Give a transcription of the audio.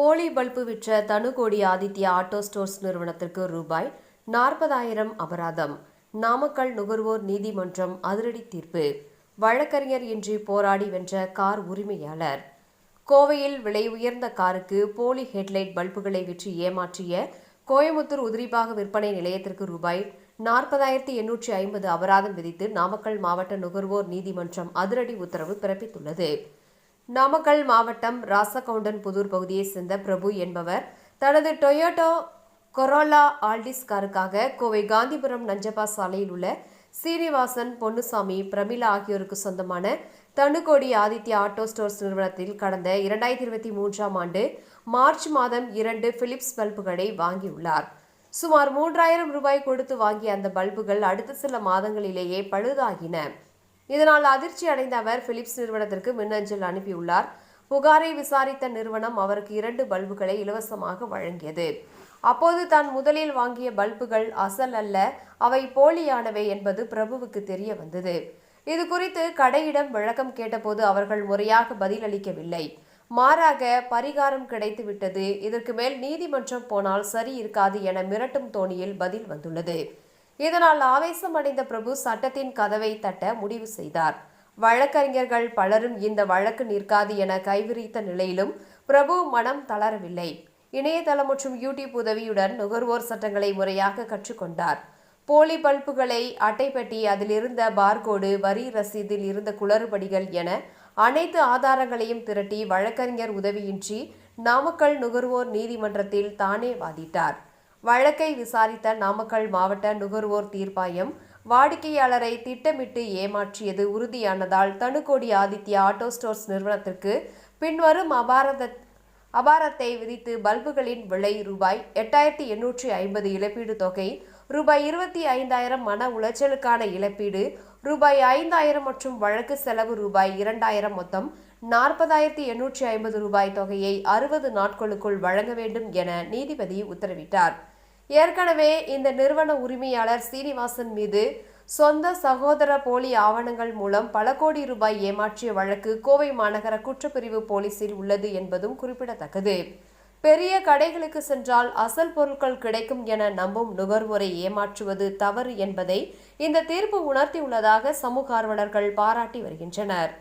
போலி பல்பு விற்ற தனுகோடி Aditya auto stores நிறுவனத்திற்கு ரூபாய் நாற்பதாயிரம் அபராதம். நாமக்கல் நுகர்வோர் நீதிமன்றம் அதிரடி தீர்ப்பு. வழக்கறிஞர் இன்றி போராடி வென்ற கார் உரிமையாளர். கோவையில் விலை உயர்ந்த காருக்கு போலி ஹெட்லைட் பல்புகளை விற்று ஏமாற்றிய கோயமுத்தூர் உதிரிபாக விற்பனை நிலையத்திற்கு ரூபாய் நாற்பதாயிரத்தி எண்ணூற்றி ஐம்பது அபராதம் விதித்து நாமக்கல் மாவட்ட நுகர்வோர் நீதிமன்றம் அதிரடி உத்தரவு பிறப்பித்துள்ளது. நாமக்கல் மாவட்டம் ராசகவுண்டன் புதூர் பகுதியைச் சேர்ந்த பிரபு என்பவர் தனது டொயோட்டோ கொரோலா ஆல்டிஸ் காருக்காக கோவை காந்திபுரம் நஞ்சப்பா சாலையில் உள்ள சீனிவாசன் பொன்னுசாமி பிரமிளா ஆகியோருக்கு சொந்தமான தனுக்கோடி ஆதித்யா ஆட்டோ ஸ்டோர்ஸ் நிறுவனத்தில் கடந்த இரண்டாயிரத்தி இருபத்தி மூன்றாம் ஆண்டு மார்ச் மாதம் இரண்டு பிலிப்ஸ் பல்புகளை வாங்கியுள்ளார். சுமார் மூன்றாயிரம் ரூபாய் கொடுத்து வாங்கிய அந்த பல்புகள் அடுத்த சில மாதங்களிலேயே பழுதாகின. இதனால் அதிர்ச்சி அடைந்த அவர் பிலிப்ஸ் நிறுவனத்திற்கு மின்னஞ்சல் அனுப்பியுள்ளார். புகாரை விசாரித்த நிறுவனம் அவருக்கு இரண்டு பல்புகளை இலவசமாக வழங்கியது. அப்போது தான் முதலில் வாங்கிய பல்புகள் அசல் அல்ல அவை போலியானவை என்பது பிரபுவுக்கு தெரிய வந்தது. இது குறித்து கடையிடம் விளக்கம் கேட்டபோது அவர்கள் முறையாக பதிலளிக்கவில்லை. மாறாக பரிகாரம் கிடைத்து விட்டது இதற்கு மேல் நீதிமன்றம் போனால் சரி இருக்காது என மிரட்டும் தோணியில் பதில் வந்துள்ளது. இதனால் ஆவேசமடைந்த பிரபு சட்டத்தின் கதவை தட்ட முடிவு செய்தார். வழக்கறிஞர்கள் பலரும் இந்த வழக்கு நிற்காது என கைவிரித்த நிலையிலும் பிரபு மனம் தளரவில்லை. இணையதளம் மற்றும் யூடியூப் உதவியுடன் நுகர்வோர் சட்டங்களை முறையாக கற்றுக்கொண்டார். போலி பல்புகளை அட்டைப்பட்டி அதில் இருந்த பார்கோடு வரி ரசீதில் இருந்த குளறுபடிகள் என அனைத்து ஆதாரங்களையும் திரட்டி வழக்கறிஞர் உதவியின்றி நாமக்கல் நுகர்வோர் நீதிமன்றத்தில் தானே வாதிட்டார். வழக்கை விசாரித்த நாமக்கல் மாவட்ட நுகர்வோர் தீர்ப்பாயம் வாடிக்கையாளரை திட்டமிட்டு ஏமாற்றியது உறுதியானதால் தனுக்கோடி ஆதித்யா ஆட்டோ ஸ்டோர்ஸ் நிறுவனத்திற்கு பின்வரும் அபாரத அபாரத்தை விதித்து பல்புகளின் விலை ரூபாய் எட்டாயிரத்தி எண்ணூற்றி ஐம்பது இழப்பீடு தொகை ரூபாய் இருபத்தி ஐந்தாயிரம் மன உளைச்சலுக்கான இழப்பீடு ரூபாய் ஐந்தாயிரம் மற்றும் வழக்கு செலவு ரூபாய் இரண்டாயிரம் மொத்தம் நாற்பதாயிரத்தி எண்ணூற்றி ஐம்பது ரூபாய் தொகையை அறுபது நாட்களுக்குள் வழங்க வேண்டும் என நீதிபதி உத்தரவிட்டார். ஏற்கனவே இந்த நிறுவன உரிமையாளர் சீனிவாசன் மீது சொந்த சகோதர போலி ஆவணங்கள் மூலம் பல கோடி ரூபாய் ஏமாற்றிய வழக்கு கோவை மாநகர குற்றப்பிரிவு போலீசில் உள்ளது என்பதும் குறிப்பிடத்தக்கது. பெரிய கடைகளுக்கு சென்றால் அசல் பொருட்கள் கிடைக்கும் என நம்பும் நுகர்வோரை ஏமாற்றுவது தவறு என்பதை இந்த தீர்ப்பு உணர்த்தியுள்ளதாக சமூக ஆர்வலர்கள் பாராட்டி வருகின்றனர்.